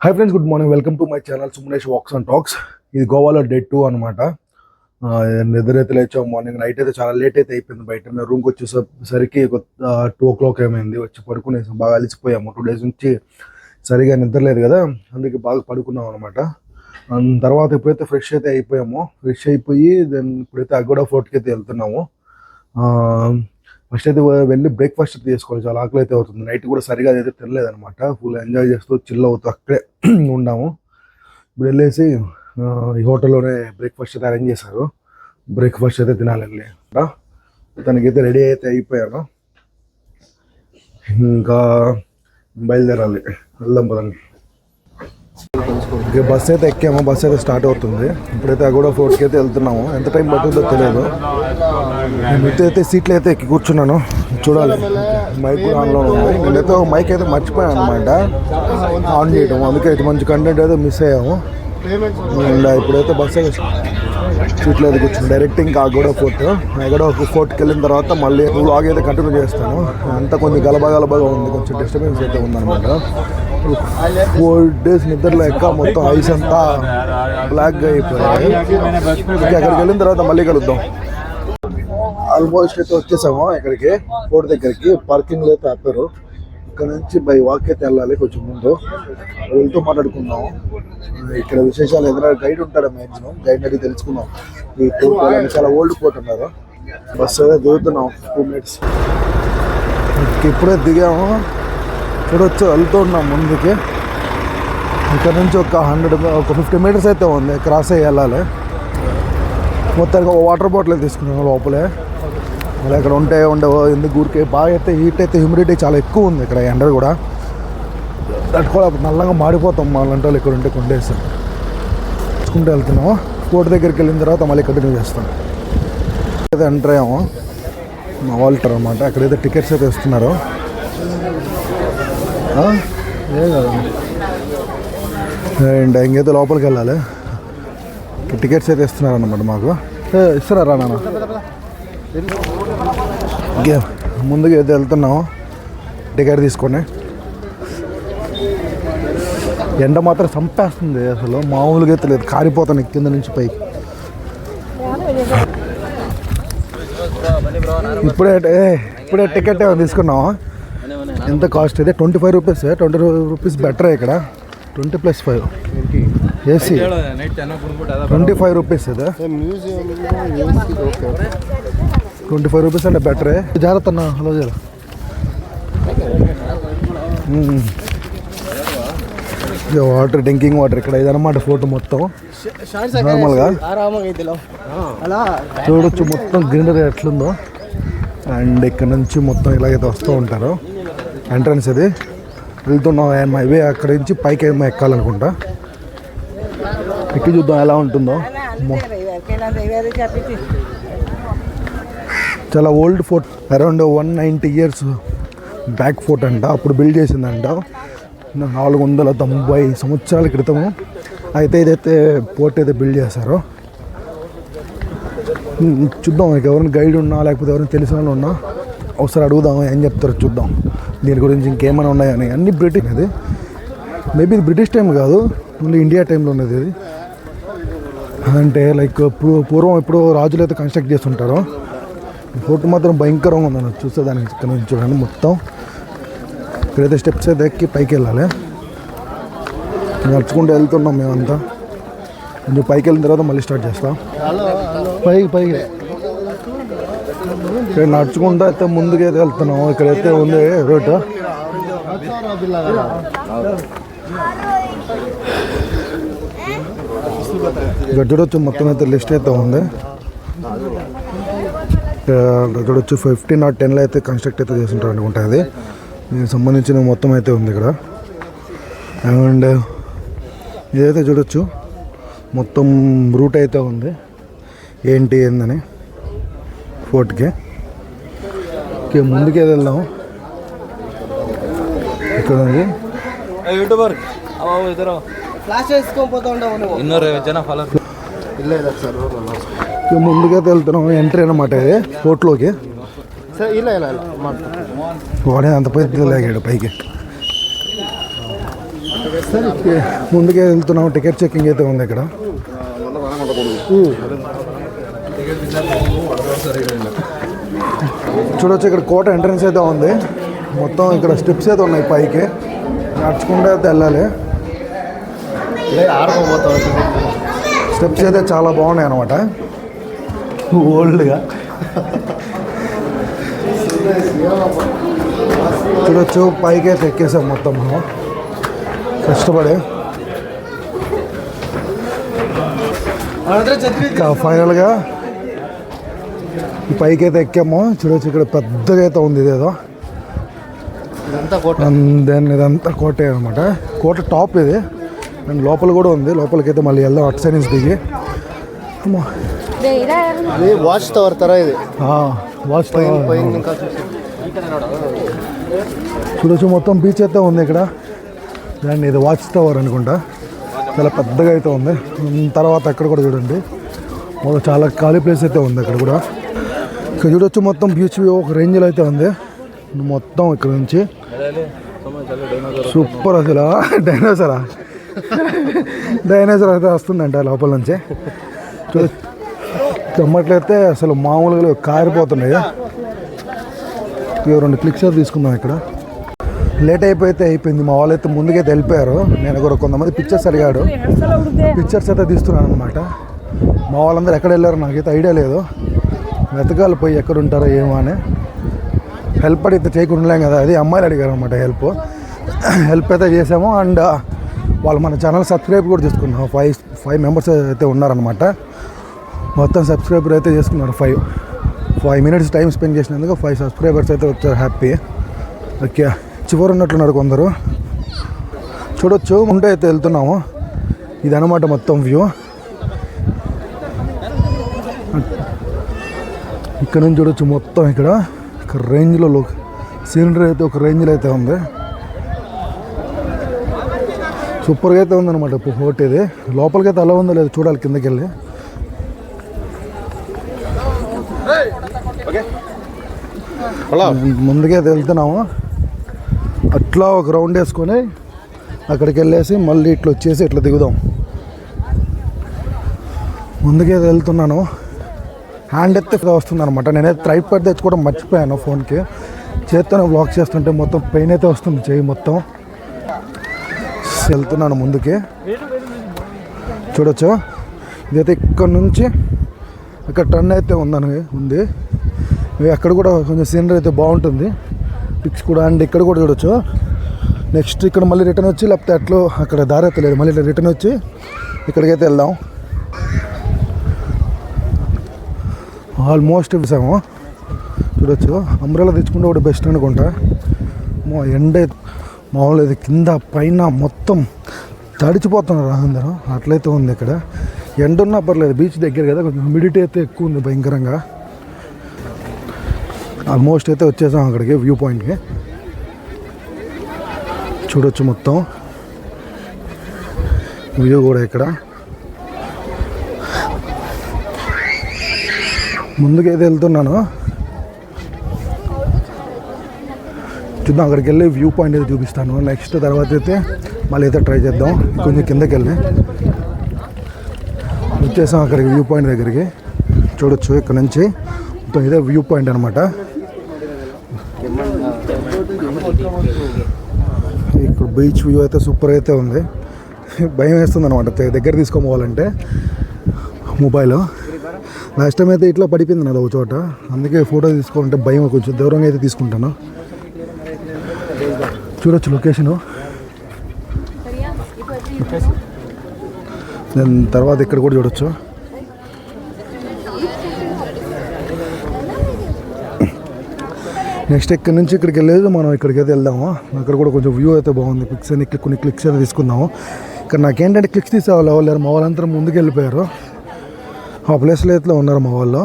Hi friends good morning welcome to my channel Sumanesh walks and talks ఇది గోవాలో day two అనమాట నిద్రైతే లేచాం morning night అయితే చాలా late అయితే అయిపోయింది బయట. మేము రూమ్కి వచ్చేసరికి టూ ఓ క్లాక్ ఏమైంది వచ్చి పడుకునేసాం బాగా అలిసిపోయాము. టూ డేస్ నుంచి సరిగా నిద్రలేదు కదా అందుకే బాగా పడుకున్నాం అనమాట తర్వాత ఎప్పుడైతే ఫ్రెష్ అయితే అయిపోయామో ఫ్రెష్ అయిపోయి దెన్ ఇప్పుడైతే అగోడా ఫోర్ట్కి అయితే వెళ్తున్నాము ఫస్ట్ అయితే వెళ్ళి బ్రేక్ఫాస్ట్ అయితే చేసుకోవాలి చాలా ఆకలి అయితే అవుతుంది. నైట్ కూడా సరిగా అయితే తినలేదు అనమాట ఫుల్ ఎంజాయ్ చేస్తూ చిల్ అవుతూ అక్కడే ఉన్నాము. ఇప్పుడు వెళ్ళేసి ఈ హోటల్లోనే బ్రేక్ఫాస్ట్ అయితే అరేంజ్ చేశారు. బ్రేక్ఫాస్ట్ అయితే తినాలండి. తనకైతే రెడీ అయితే అయిపోయాను. ఇంకా బయలుదేరాలి. వెళ్దాం పదండి. ఇక బస్ అయితే ఎక్కాము బస్ అయితే స్టార్ట్ అవుతుంది. ఇప్పుడైతే అగోడా ఫోర్ట్కి అయితే వెళ్తున్నాము. ఎంత టైం పడుతుందో తెలియదు. నేను అయితే సీట్లు అయితే ఎక్కి కూర్చున్నాను. చూడాలి. మైక్ కూడా ఆన్లో ఉంది. నేనైతే ఒక మైక్ అయితే మర్చిపోయాను అనమాట ఆన్ చేయడం అందుకే అయితే మంచి కంటెంట్ అయితే మిస్ అయ్యాము. అండ్ ఇప్పుడైతే బస్ అయితే సీట్లో అయితే కూర్చున్నాను. డైరెక్ట్ ఇంకా అగోడా ఫోర్ట్ అగోడా ఫోర్ట్కి వెళ్ళిన తర్వాత మళ్ళీ వ్లాగ్ అయితే కంటిన్యూ చేస్తాను. అంతా కొంచెం గలబా గలబాగా ఉంది. కొంచెం డిస్టర్బెన్స్ అయితే ఉందన్నమాట. ఫోర్ డేస్ నిద్ర లేక మొత్తం ఐస్ అంతా బ్లాక్గా అయిపోయాయి. అక్కడికి వెళ్ళిన తర్వాత మళ్ళీ కలుద్దాం. ఆల్మోస్ట్ అయితే వచ్చేసాము ఇక్కడికి ఫోర్ట్ దగ్గరికి. పార్కింగ్లో అయితే ఆపారు. ఇక్కడ నుంచి బై వాక్ అయితే వెళ్ళాలి కొంచెం ముందు. వెళ్తూ మాట్లాడుకుందాం. ఇక్కడ విశేషాలు ఎదురు గైడ్ ఉంటాడు మ్యాక్సిమం గైడ్ అడిగి తెలుసుకుందాం. ఈ పోర్ట్ వాళ్ళని చాలా ఓల్డ్ పోర్ట్ ఉన్నారు బస్సు అయితే దిగుతున్నాం టూ మినిట్స్ ఇప్పుడే దిగాము. చూడొచ్చు వెళ్తూ ఉన్నాం ముందుకి. ఇక్కడ నుంచి ఒక హండ్రెడ్ ఒక ఫిఫ్టీ మీటర్స్ అయితే ఉంది క్రాస్ అయ్యి వెళ్ళాలి. మొత్తానికి ఒక వాటర్ బాటిల్ తీసుకున్నాను లోపలే. మళ్ళీ ఇక్కడ ఉంటే ఉండవు ఎందుకు ఊరికే బాగా అయితే హీట్ అయితే హ్యూమిడిటీ చాలా ఎక్కువ ఉంది ఇక్కడ ఎండ కూడా. తట్టుకోవాలి నల్లగా మాడిపోతాం మా లాంటి వాళ్ళు ఇక్కడ ఉంటే కొండేసి. చూసుకుంటూ వెళ్తున్నాము కోట దగ్గరికి వెళ్ళిన తర్వాత మళ్ళీ కంటిన్యూ చేస్తాం. అయితే ఎంటర్ అయ్యాము. మా వాల్టర్ అనమాట అక్కడైతే టికెట్స్ అయితే ఇస్తున్నారు. అండ్ ఇంకైతే లోపలికి వెళ్ళాలి. టికెట్స్ అయితే ఇస్తున్నారు అన్నమాట మాకు ఇస్తున్నారా నాన్న? ఇంకే ముందుగా అయితే వెళ్తున్నాము టికెట్ తీసుకొని. ఎండ మాత్రం చంపేస్తుంది అసలు. మామూలుగా అయితే లేదు. కారిపోతాను కింద నుంచి పైకి ఇప్పుడే ఇప్పుడే టికెట్ ఏమైనా తీసుకున్నాము ఎంత కాస్ట్ అయితే twenty five rupees twenty rupees better ఇక్కడ? Twenty plus five AC twenty five rupees ఇది? ట్వంటీ ఫైవ్ రూపీస్ అంటే బెటరే జాగ్రత్త అన్న హలో జర వాటర్ డ్రింకింగ్ వాటర్ ఇక్కడ. ఇదన్నమాట ఫోటో మొత్తం. నార్మల్గా చూడొచ్చు మొత్తం గ్రీనరీ ఎట్లుందో. అండ్ ఇక్కడ నుంచి మొత్తం ఇలాగైతే వస్తూ ఉంటారు. ఎంట్రన్స్ ఇది. వెళ్తున్నాం హైవే అక్కడ నుంచి పైకి ఏమో ఎక్కాలనుకుంటా? ఎక్కి చూద్దాం ఎలా ఉంటుందో. చాలా old fort around one ninety years back fort అంట. అప్పుడు బిల్డ్ చేసిందంట. నాలుగు వందల తొంభై సంవత్సరాల క్రితము అయితే ఇదైతే పోర్ట్ అయితే బిల్డ్ చేశారు. చూద్దాం ఇక ఎవరైనా గైడ్ ఉన్నా లేకపోతే ఎవరైనా తెలిసిన వాళ్ళు ఉన్నా. ఒకసారి అడుగుదాం ఏం చెప్తారో చూద్దాం. దీని గురించి ఇంకేమైనా ఉన్నాయని అన్ని బ్రిటిష్ ఇది. మేబీ ఇది బ్రిటిష్ టైం కాదు. ఓన్లీ ఇండియా టైంలో ఉన్నది ఇది. అంటే లైక్ పూర్వం ఎప్పుడో రాజులు అయితే కన్స్ట్రక్ట్ చేస్తుంటారో ఫోటో మాత్రం భయంకరంగా ఉందన్న చూసేదానికి ఇక్కడ నుంచి చూడండి మొత్తం. ఇక్కడైతే స్టెప్స్ అయితే ఎక్కి పైకి వెళ్ళాలి. నడుచుకుంటూ వెళ్తున్నాం మేమంతా. కొంచెం పైకి వెళ్ళిన తర్వాత మళ్ళీ స్టార్ట్ చేస్తాం. పైకి పైకి. నడుచుకుంటూ అయితే ముందుకైతే వెళ్తున్నాము ఇక్కడైతే ఉంది రోడ్డు. ఇక్కడ చూడొచ్చు మొత్తం అయితే లిస్ట్ అయితే ఉంది. ఇక్కడ చూడొచ్చు ఫిఫ్టీన్ ఆర్ టెన్లో అయితే కన్స్ట్రక్ట్ అయితే చేస్తుంటారు అనుకుంటా అది. దీనికి సంబంధించిన మొత్తం అయితే ఉంది ఇక్కడ. అండ్ ఇదైతే చూడొచ్చు మొత్తం రూట్ అయితే ఉంది. ఏంటి ఏందని. ಫೋರ್ಟ್ಗೆ ಓಕೆ ಮುಂದಕ್ಕೆ ಅದಲ್ಲ ನಾವು. ಯೂಟ್ಯೂಬರ್ ಜನ ಇಲ್ಲ ಸರ್ ಮುಂದಕ್ಕೆ ತಲ್ತು ನಾವು ಎಂಟ್ರಿ ಏನೋ ಮಾಡಿದೆ ಹೋಟ್ಲೋಗಿ. ಸರ್ ಇಲ್ಲ ಇಲ್ಲ ಇಲ್ಲ ಮಾಡ್ತೀವಿ. ಅಂತ ಪೈದಿಲ್ಲ ಹೇಳಿ ಪೈಗೆ. ಸರ್ ಮುಂದಕ್ಕೆ ಹೇಳ್ತು ನಾವು ಟಿಕೆಟ್ ಚೆಕಿಂಗ್ ಐತೆ ಒಂದೇ ಕಡೆ. ಹ್ಞೂ చూడొచ్చు ఇక్కడ కోట ఎంట్రన్స్ అయితే ఉంది. మొత్తం ఇక్కడ స్టెప్స్ అయితే ఉన్నాయి పైకి. నడుచుకుంటూ అయితే వెళ్ళాలి. స్టెప్స్ అయితే చాలా బాగున్నాయి అనమాట ఓల్డ్గా. చూడొచ్చు పైకి అయితే ఎక్కేసాం మొత్తం మనం. కష్టపడి. ఫైనల్గా ఈ పైకి అయితే ఎక్కాము. చూడొచ్చు ఇక్కడ పెద్దగా అయితే ఉంది ఇదేదో. ఇదంతా కోట. దెన్ ఇదంతా కోటే అనమాట కోట టాప్ ఇది. అండ్ లోపల కూడా ఉంది. లోపలికి అయితే మళ్ళీ వెళ్దాం అటు సైడ్ నుంచి దిగి. అమ్మో. ఇది వాచ్ టవర్ ತರ ఇది. Watch tower. చూడొచ్చు మొత్తం బీచ్ అయితే ఉంది ఇక్కడ. దాన్ని ఇది వాచ్ టవర్ అనుకుంటా. చాలా పెద్దగా అయితే ఉంది. తర్వాత అక్కడ కూడా చూడండి. చాలా ఖాళీ ప్లేస్ అయితే ఉంది అక్కడ కూడా. ఇక్కడ చూడొచ్చు మొత్తం బీచ్ వ్యూ ఒక రేంజ్లో అయితే ఉంది. మొత్తం ఇక్కడ నుంచి. సూపర్ అసలు. డైనోసరా డైనోసర్ అయితే వస్తుందంట లోపల నుంచి. చెమ్మట్లయితే అసలు మామూలుగా కారిపోతున్నాయి. ఇవి రెండు క్లిక్స్ తీసుకుందాం ఇక్కడ. లేట్ అయిపోతే అయిపోయింది. మా వాళ్ళు అయితే ముందుకైతే వెళ్ళిపోయారు. నేను కూడా కొంతమంది పిక్చర్స్ అడిగాడు. పిక్చర్స్ అయితే తీస్తున్నాను అనమాట మా వాళ్ళందరూ ఎక్కడ వెళ్ళారో నాకైతే ఐడియా లేదు. వెతకాలి పోయి ఎక్కడ ఉంటారో ఏమో అని. హెల్ప్ అడిగితే చేయకుండా కదా అది అమ్మాయిలు అడిగారు అనమాట హెల్ప్ హెల్ప్ అయితే చేసాము అండ్ వాళ్ళు మన ఛానల్ సబ్స్క్రైబ్ కూడా చేసుకున్నాం ఫైవ్ ఫైవ్ మెంబర్స్ అయితే ఉన్నారనమాట మొత్తం సబ్స్క్రైబర్ అయితే చేసుకున్నారు five five minutes time spend చేసినందుకు ఫైవ్ సబ్స్క్రైబర్స్ అయితే వచ్చారు హ్యాపీ ఓకే చివరి ఉన్నట్లున్నారు కొందరు. చూడొచ్చు ఉంటే అయితే వెళ్తున్నాము. ఇది అనమాట మొత్తం వ్యూ ఇక్కడ నుంచి చూడొచ్చు మొత్తం ఇక్కడ. ఇక్కడ రేంజ్లో లో సీనరీ అయితే ఒక రేంజ్లో అయితే ఉంది. సూపర్గా అయితే ఉందన్నమాట హోట్ ఇది. లోపలికి అయితే అలా ఉందో లేదు చూడాలి కిందకి వెళ్ళి ముందుకైతే వెళ్తున్నాము. అట్లా ఒక రౌండ్ వేసుకొని అక్కడికి వెళ్ళేసి మళ్ళీ ఇట్లా వచ్చేసి ఇట్లా దిగుదాం. ముందుకైతే వెళ్తున్నాను. హ్యాండ్ ఎత్తే వస్తుంది అనమాట నేనైతే ట్రైపాడ్ తెచ్చుకోవడం మర్చిపోయాను ఫోన్కి. చేత్తోనే బ్లాక్ చేస్తుంటే మొత్తం పెయిన్ అయితే వస్తుంది చెయ్యి మొత్తం. వెళ్తున్నాను ముందుకి. చూడొచ్చు? ఇదైతే ఇక్కడ నుంచి అక్కడ టర్న్ అయితే ఉందని ఉంది. అక్కడ కూడా కొంచెం సీనరీ అయితే బాగుంటుంది. పిక్స్ కూడా అండ్ ఇక్కడ కూడా చూడొచ్చు. నెక్స్ట్ ఇక్కడ మళ్ళీ రిటర్న్ వచ్చి లేకపోతే అట్లా అక్కడ దారి అయితే లేదు. మళ్ళీ రిటర్న్ వచ్చి ఇక్కడికైతే వెళ్దాం. ఆల్మోస్ట్ వేసాము చూడొచ్చు. అంబ్రెలా తెచ్చుకుంటే ఒకటి బెస్ట్ అనుకుంటా. మా ఎండ మామూలు ఇది కింద పైన మొత్తం తడిచిపోతున్నారు అందరూ? అట్లయితే ఉంది ఇక్కడ. ఎండ ఉన్నా పర్లేదు. బీచ్ దగ్గర కదా కొంచెం హ్యూమిడిటీ అయితే ఎక్కువ ఉంది భయంకరంగా. ఆల్మోస్ట్ అయితే వచ్చేసాం అక్కడికి వ్యూ పాయింట్కి. చూడొచ్చు మొత్తం. వ్యూ కూడా ఇక్కడ. ముందుకు అయితే వెళ్తున్నాను. చూద్దాం అక్కడికి వెళ్ళి వ్యూ పాయింట్ అయితే చూపిస్తాను. నెక్స్ట్ తర్వాత అయితే మళ్ళీ అయితే ట్రై చేద్దాం. కొంచెం కిందకి వెళ్ళి వచ్చేసాం అక్కడికి వ్యూ పాయింట్ దగ్గరికి. చూడొచ్చు ఇక్కడ నుంచి మొత్తం ఇదే వ్యూ పాయింట్ అనమాట ఇక్కడ బీచ్ వ్యూ అయితే సూపర్ అయితే ఉంది. భయం వేస్తుంది అనమాట దగ్గర తీసుకోపోవాలంటే మొబైల్ లాస్ట్ టైం అయితే ఇట్లా పడిపోయింది నాది ఒక చోట. అందుకే ఫోటో తీసుకోవాలంటే భయం కొంచెం. దూరంగా అయితే తీసుకుంటాను. చూడొచ్చు లొకేషను. నేను తర్వాత ఇక్కడ కూడా చూడొచ్చు. నెక్స్ట్ ఇక్కడ నుంచి ఇక్కడికి వెళ్ళేది మనం ఇక్కడికి అయితే వెళ్దాము. అక్కడ కూడా కొంచెం వ్యూ అయితే బాగుంది. క్లిక్స్ అని కొన్ని క్లిక్స్ అయితే తీసుకుందాము. ఇక్కడ నాకేంటంటే క్లిక్స్ తీసేవాళ్ళు ఎవరు మా వాళ్ళంతా ముందుకు వెళ్ళిపోయారు. ఆ ప్లేస్లో అయితే ఉన్నారు మా వాళ్ళు?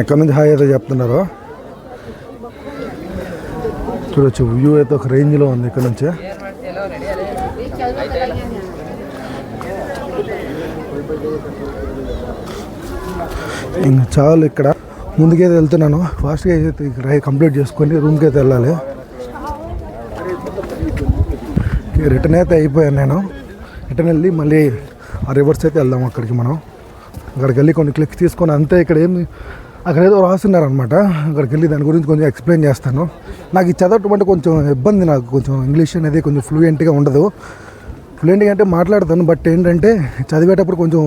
ఎక్కడి నుంచి హాయ్ అయితే చెప్తున్నారు? చూడొచ్చు వ్యూ అయితే ఒక రేంజ్లో ఉంది ఇక్కడ నుంచి. ఇంకా చాలు ఇక్కడ. ముందుకైతే వెళ్తున్నాను. ఫాస్ట్గా అయితే ఇక్కడ కంప్లీట్ చేసుకొని రూమ్కి అయితే వెళ్ళాలి రిటర్న్ అయితే అయిపోయాను నేను. రిటర్న్ వెళ్ళి మళ్ళీ ఆ రివర్స్ అయితే వెళ్దాం అక్కడికి మనం. అక్కడికి వెళ్ళి కొన్ని క్లిక్స్ తీసుకొని అంతే ఇక్కడ ఏమి అక్కడ ఏదో రాస్తున్నారనమాట అక్కడికి వెళ్ళి దాని గురించి కొంచెం ఎక్స్ప్లెయిన్ చేస్తాను. నాకు ఈ చదవటం అంటే కొంచెం ఇబ్బంది నాకు. కొంచెం ఇంగ్లీష్ అనేది కొంచెం ఫ్లూయెంట్గా ఉండదు. ఫ్లూయెంట్గా అంటే మాట్లాడతాను బట్ ఏంటంటే చదివేటప్పుడు కొంచెం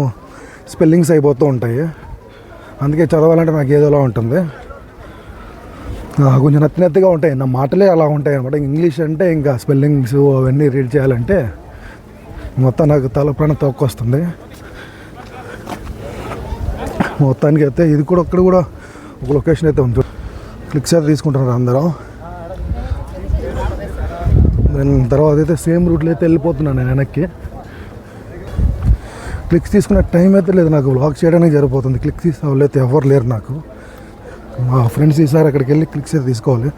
స్పెల్లింగ్స్ అయిపోతూ ఉంటాయి. అందుకే చదవాలంటే నాకు ఏదోలా ఉంటుంది. కొంచెం నత్తి నత్తిగా ఉంటాయి. నా మాటలే అలా ఉంటాయి అనమాట ఇంగ్లీష్ అంటే ఇంకా స్పెల్లింగ్స్ అవన్నీ రీడ్ చేయాలంటే మొత్తం నాకు తల తొక్కొస్తుంది. మొత్తానికి అయితే ఇది కూడా ఒక్కడ కూడా ఒక లొకేషన్ అయితే ఉంది. క్లిక్స్ అయితే తీసుకుంటున్నారు అందరం. దాని తర్వాత అయితే సేమ్ రూట్లో అయితే వెళ్ళిపోతున్నాను నేను వెనక్కి. క్లిక్స్ తీసుకునే టైం అయితే లేదు నాకు. వ్లాగ్ చేయడానికి సరిపోతుంది. క్లిక్స్ తీసుకోవాలి అయితే ఎవరు లేరు నాకు. మా ఫ్రెండ్స్ ఈసారి అక్కడికి వెళ్ళి క్లిక్స్ అయితే తీసుకోవాలి.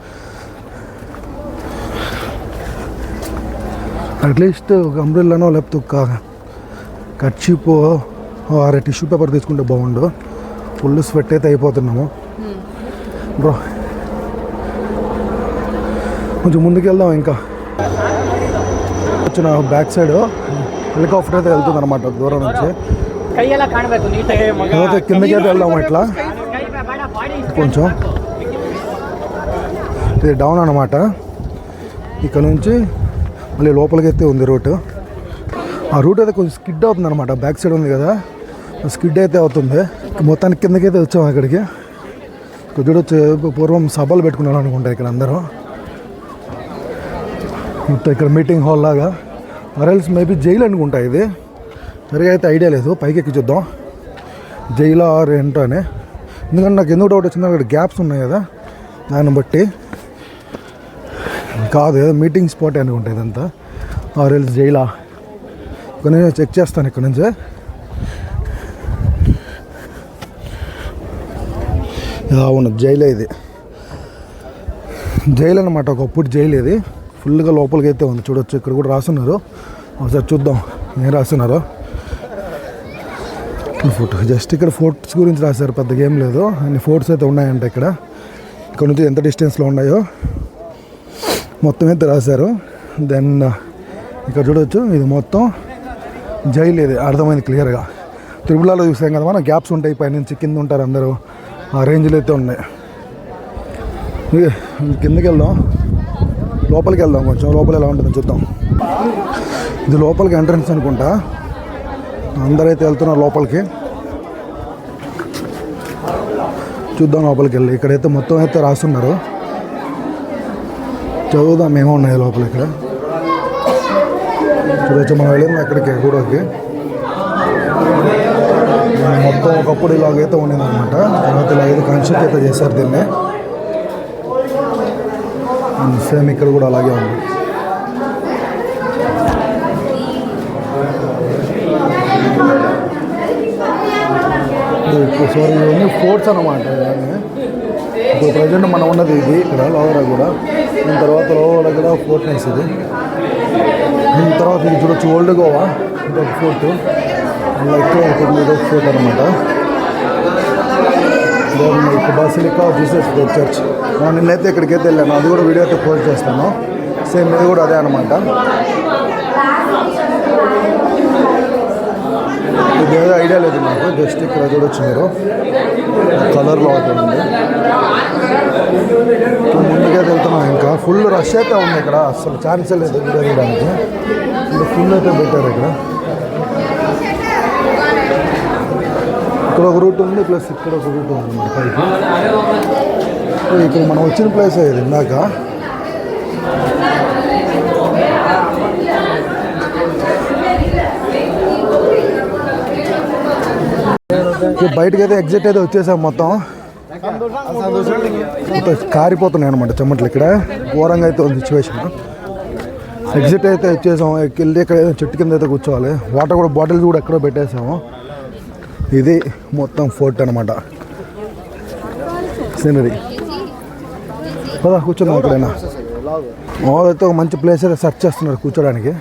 అట్లీస్ట్ ఒక అంబ్రెల్లానో లేకపోతే ఒక కర్చీపో ఆర టిష్యూ పేపర్ తీసుకుంటే బాగుండు. ఫుల్ స్వెట్ అయితే అయిపోతున్నాము. బ్రో కొంచెం ముందుకు వెళ్దాం ఇంకా. వచ్చిన బ్యాక్ సైడ్ హెలికాప్టర్ అయితే వెళ్తుంది అనమాట దూరం నుంచి. అయితే కిందకి అయితే వెళ్దాం ఇట్లా కొంచెం. ఇది డౌన్ అనమాట ఇక్కడ నుంచి మళ్ళీ లోపలికి అయితే ఉంది రూట్. ఆ రూట్ అయితే కొంచెం స్కిడ్ అవుతుంది అనమాట బ్యాక్ సైడ్ ఉంది కదా. స్కిడ్ అయితే అవుతుంది. మొత్తానికి కిందకి అయితే వచ్చాం అక్కడికి ఇక్కడ చూడొచ్చు పూర్వం సభలు పెట్టుకున్నాను అనుకుంటా ఇక్కడ అందరూ. మొత్తం ఇక్కడ మీటింగ్ హాల్ లాగా. మరల్స్ మేబీ జైలు అనుకుంటా ఇది. సరిగా అయితే ఐడియా లేదు. పైకి ఎక్కి చూద్దాం. జైలు ఆర్ ఏంటో అని. ఎందుకంటే నాకు ఎందుకు డౌట్ వచ్చిందో అక్కడ గ్యాప్స్ ఉన్నాయి కదా. దాన్ని బట్టి. కాదు ఏదో మీటింగ్ స్పాట్ అనుకుంటా ఇదంతా. ఆర్ ఎల్స్ జైలా నేను చెక్ చేస్తాను ఇక్కడ నుంచి. అవును జైలే ఇది. జైలు అనమాట ఒకప్పుడు జైలు ఇది. ఫుల్గా లోపలికి అయితే ఉంది చూడొచ్చు ఇక్కడ కూడా రాస్తున్నారు. ఒకసారి చూద్దాం ఏం రాస్తున్నారు. ఫోటో జస్ట్ ఇక్కడ ఫోర్ట్స్ గురించి రాశారు పెద్దగా ఏం లేదు. అన్ని ఫోర్ట్స్ అయితే ఉన్నాయంట ఇక్కడ. ఇక్కడ నుంచి ఎంత డిస్టెన్స్లో ఉన్నాయో. మొత్తం అయితే రాశారు. దెన్ uh, ఇక్కడ చూడొచ్చు ఇది మొత్తం జైలు ఇది అర్థమైంది క్లియర్గా త్రిపులాలో చూసాం కదా మనం గ్యాప్స్ ఉంటాయి పైనుంచి కింద ఉంటారు అందరూ. ఆ రేంజ్లో అయితే ఉన్నాయి. కిందకి వెళ్దాం లోపలికి వెళ్దాం కొంచెం లోపల ఎలా ఉంటుందో చూద్దాం. ఇది లోపలికి ఎంట్రన్స్ అనుకుంటా. అందరైతే వెళ్తున్నారు లోపలికి. చూద్దాం లోపలికి వెళ్ళి ఇక్కడైతే మొత్తం అయితే రాస్తున్నారు చదువుదాం ఏమో ఉన్నాయి లోపల ఇక్కడ. చూడొచ్చు మనం వెళ్ళింది అక్కడికి గూడకి మొత్తం ఒకప్పుడు ఇలాగైతే ఉండిందనమాట తర్వాత ఇలా ఇలాగైతే కన్స్ట్రక్ట్ అయితే చేశారు దీన్ని. సేమ్ ఇక్కడ కూడా అలాగే ఉంది. సారీ ఇవన్నీ ఫోర్ట్స్ అనమాట ఇప్పుడు ప్రజెంట్ మనం ఉన్నది ఇది ఇక్కడ లోవరా కూడా. దాని తర్వాత లోవరా కూడా ఫోర్ట్ నైస్ ఇది. దీని తర్వాత ఇది చూడొచ్చు ఓల్డ్ గోవా ఇంకొక ఫోర్ట్. అలా ఎక్కువ ఒకటి ఒక ఫోర్ట్ అనమాట ఇప్పుడు బసిలికా జీసస్ చర్చ్ మనం నిన్నైతే ఇక్కడికైతే వెళ్ళాను. అది కూడా వీడియో అయితే పోస్ట్ చేస్తాను. సేమ్ ఇది కూడా అదే అనమాట ఇదేదో ఐడియా లేదు నాకు జస్ట్ ఇక్కడ చూడొచ్చు మీరు కలర్లో ఉంది. ముందుగా వెళ్తున్నాం ఇంకా. ఫుల్ రష్ అయితే ఉంది ఇక్కడ. అసలు ఛాన్స్ లేదు వీడియో తీయడానికి ఫుల్ అయితే పెట్టారు ఇక్కడ. ఇక్కడ ఒక రూట్ ఉంది ప్లస్ ఇక్కడ ఒక రూట్ ఉంది. సో ఇక్కడ మనం వచ్చిన ప్లేస్ ఇది ఇందాక. బయటకు అయితే ఎగ్జిట్ అయితే వచ్చేసాం మొత్తం. మొత్తం కారిపోతున్నాయి అనమాట చెమట్లు ఇక్కడ. ఘోరంగా అయితే ఉంది సిచ్యువేషన్ ఎగ్జిట్ అయితే వచ్చేసాం. వెళ్ళి ఇక్కడ చెట్టు కింద అయితే కూర్చోవాలి. వాటర్ కూడా బాటిల్స్ కూడా ఎక్కడో పెట్టేసాము. ఇది మొత్తం ఫోర్ట్ అనమాట సీనరీ పదా కూర్చున్నాం ఎక్కడైనా అయితే ఒక మంచి ప్లేస్ అయితే సెర్చ్ చేస్తున్నారు కూర్చోడానికి.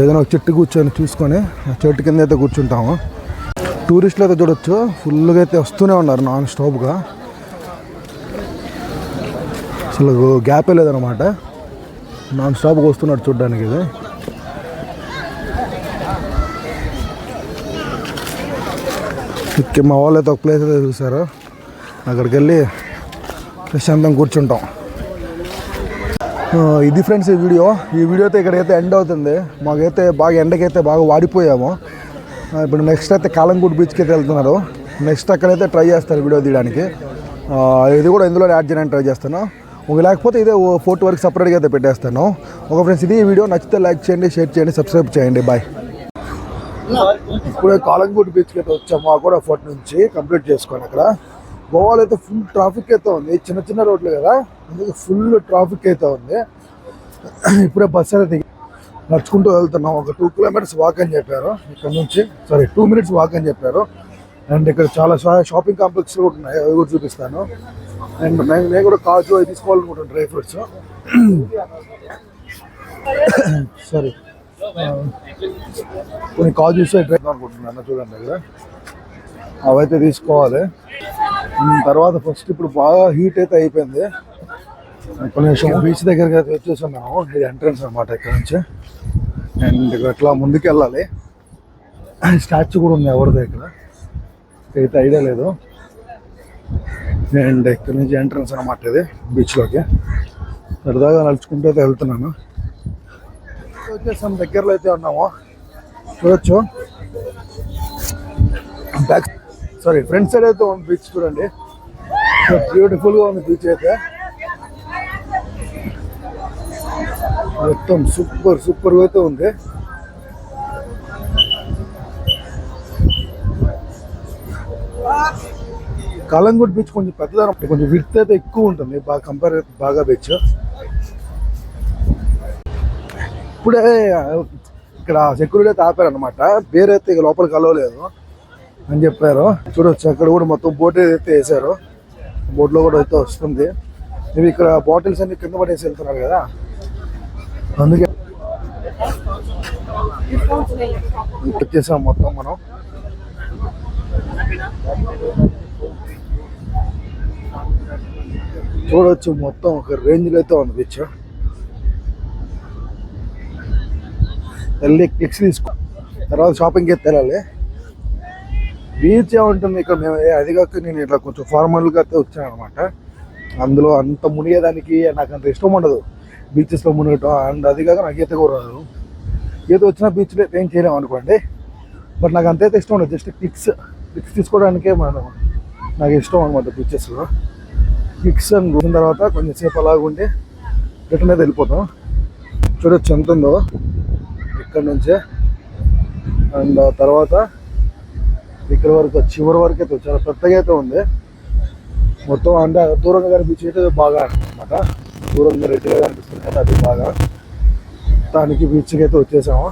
ఏదైనా ఒక చెట్టు కూర్చొని చూసుకొని ఆ చెట్టు కింద అయితే కూర్చుంటాము. టూరిస్టులు అయితే చూడొచ్చు. ఫుల్గా అయితే వస్తూనే ఉన్నారు నాన్ స్టాప్గా అసలు గ్యాపే లేదనమాట నాన్ స్టాప్గా వస్తున్నాడు చూడడానికి ఇది. ఇక్కడ మా వాళ్ళు అయితే ఒక ప్లేస్ అయితే చూసారు అక్కడికి వెళ్ళి ప్రశాంతం కూర్చుంటాం. ఇది ఫ్రెండ్స్ ఈ వీడియో. ఈ వీడియో అయితే ఇక్కడైతే ఎండ్ అవుతుంది. మాకైతే బాగా ఎండకైతే బాగా వాడిపోయాము. ఇప్పుడు నెక్స్ట్ అయితే కాలంగూడ్ బీచ్కి అయితే వెళ్తున్నారు. నెక్స్ట్ అక్కడైతే ట్రై చేస్తారు వీడియో తీయడానికి. ఇది కూడా ఇందులో యాడ్ చేయడానికి ట్రై చేస్తాను. ఒక లేకపోతే ఇదే ఫోటో వరకు సపరేట్గా అయితే పెట్టేస్తాను. ఒక ఫ్రెండ్స్ ఇది ఈ వీడియో. నచ్చితే లైక్ చేయండి షేర్ చేయండి సబ్స్క్రైబ్ చేయండి. బాయ్ ఇప్పుడే కాలంగూడ్ బీచ్కి అయితే వచ్చాము. కూడా ఫోటో నుంచి. కంప్లీట్ చేసుకోండి అక్కడ. గోవాలో అయితే ఫుల్ ట్రాఫిక్ అయితే ఉంది. చిన్న చిన్న రోడ్లు కదా అందుకే ఫుల్ ట్రాఫిక్ అయితే ఉంది. ఇప్పుడే బస్సు అయితే దిగి నడుచుకుంటూ వెళ్తున్నాం. ఒక టూ కిలోమీటర్స్ వాక్ అని చెప్పారు ఇక్కడ నుంచి. సారీ టూ మినిట్స్ వాక్ అని చెప్పారు. అండ్ ఇక్కడ చాలా షాపింగ్ కాంప్లెక్స్ కూడా ఉన్నాయి. అవి కూడా చూపిస్తాను. అండ్ నేను నేను కూడా కాజు అవి తీసుకోవాలనుకుంటాను డ్రై ఫ్రూట్స్. సారీ కొన్ని కాజు చూస్తే ట్రై అనుకుంటున్నాను చూడండి దగ్గర అవైతే తీసుకోవాలి. తర్వాత ఫస్ట్ ఇప్పుడు బాగా హీట్ అయితే అయిపోయింది. ఒక నిమిషం బీచ్ దగ్గరికి అయితే వచ్చేస్తున్నాము ఇది ఎంట్రన్స్ అనమాట ఇక్కడ నుంచి. అండ్ ఇట్లా ముందుకు వెళ్ళాలి స్టాచ్యూ కూడా ఉంది ఎవరిదో ఇక్కడ. అయితే ఐడియా లేదు. అండ్ ఇక్కడ నుంచి ఎంట్రన్స్ అనమాట ఇది బీచ్లోకి సరదాగా నడుచుకుంటూ అయితే వెళ్తున్నాను. వచ్చేసాం దగ్గరలో అయితే ఉన్నాము. చూడొచ్చు. బ్యాక్ సారీ ఫ్రంట్ సైడ్ అయితే ఉంది బీచ్ చూడండి. బ్యూటిఫుల్గా ఉంది బీచ్ అయితే. మొత్తం సూపర్ సూపర్గా అయితే ఉంది. కలంగూట్ బీచ్ కొంచెం పెద్దదనం కొంచెం విడ్త్ అయితే ఎక్కువ ఉంటుంది బాగా కంపేర్ బాగా బీచ్ ఇప్పుడే ఇక్కడ సెక్యూరిటీ అయితే ఆపారనమాట పేరైతే ఇక లోపలికి కలవలేదు అని చెప్పారు. చూడొచ్చు అక్కడ కూడా మొత్తం బోట్ ఏదైతే వేసారు బోట్లో కూడా అయితే వస్తుంది. ఇవి ఇక్కడ బాటిల్స్ అన్ని కింద పడేసి వెళ్తున్నారు కదా. అందుకే వచ్చేసాం మొత్తం మనం. చూడొచ్చు మొత్తం ఒక రేంజ్లో అయితే ఉంది బీచ్ వెళ్ళి క్లిక్స్ తీసుకో తర్వాత షాపింగ్కి వెళ్ళాలి. బీచ్ ఉంటుంది ఇక్కడ మేము అది కాక నేను ఇట్లా కొంచెం ఫార్మల్గా అయితే వచ్చాను అనమాట అందులో అంత మునిగేదానికి నాకు అంత ఇష్టం ఉండదు. బీచెస్లో మునగటం అండ్ అది కాక నాకు ఈత కూడా రాదు. ఈత వచ్చినా బీచ్లో ఏం చేయలేము అనుకోండి. బట్ నాకు అంత ఇష్టం ఉండదు. జస్ట్ క్లిక్స్ పిక్స్ తీసుకోవడానికే మనం నాకు ఇష్టం అనమాట బీచెస్లో పిక్స్ అని గుర్తున్న తర్వాత కొంచెం సేపు అలాగ రిటర్న్ అయితే వెళ్ళిపోతాం. చూడొచ్చు ఎంత ఉందో ఇక్కడ నుంచే. అండ్ తర్వాత ఇక్కడ వరకు చివరి వరకు అయితే చాలా పెద్దగా అయితే ఉంది. మొత్తం అంటే దూరంగా కనిపించేది అయితే బాగా అనమాట దూరంగా రెడ్డిగా కనిపిస్తుంది కదా అది బాగా. దానికి బీచ్కి అయితే వచ్చేసాము.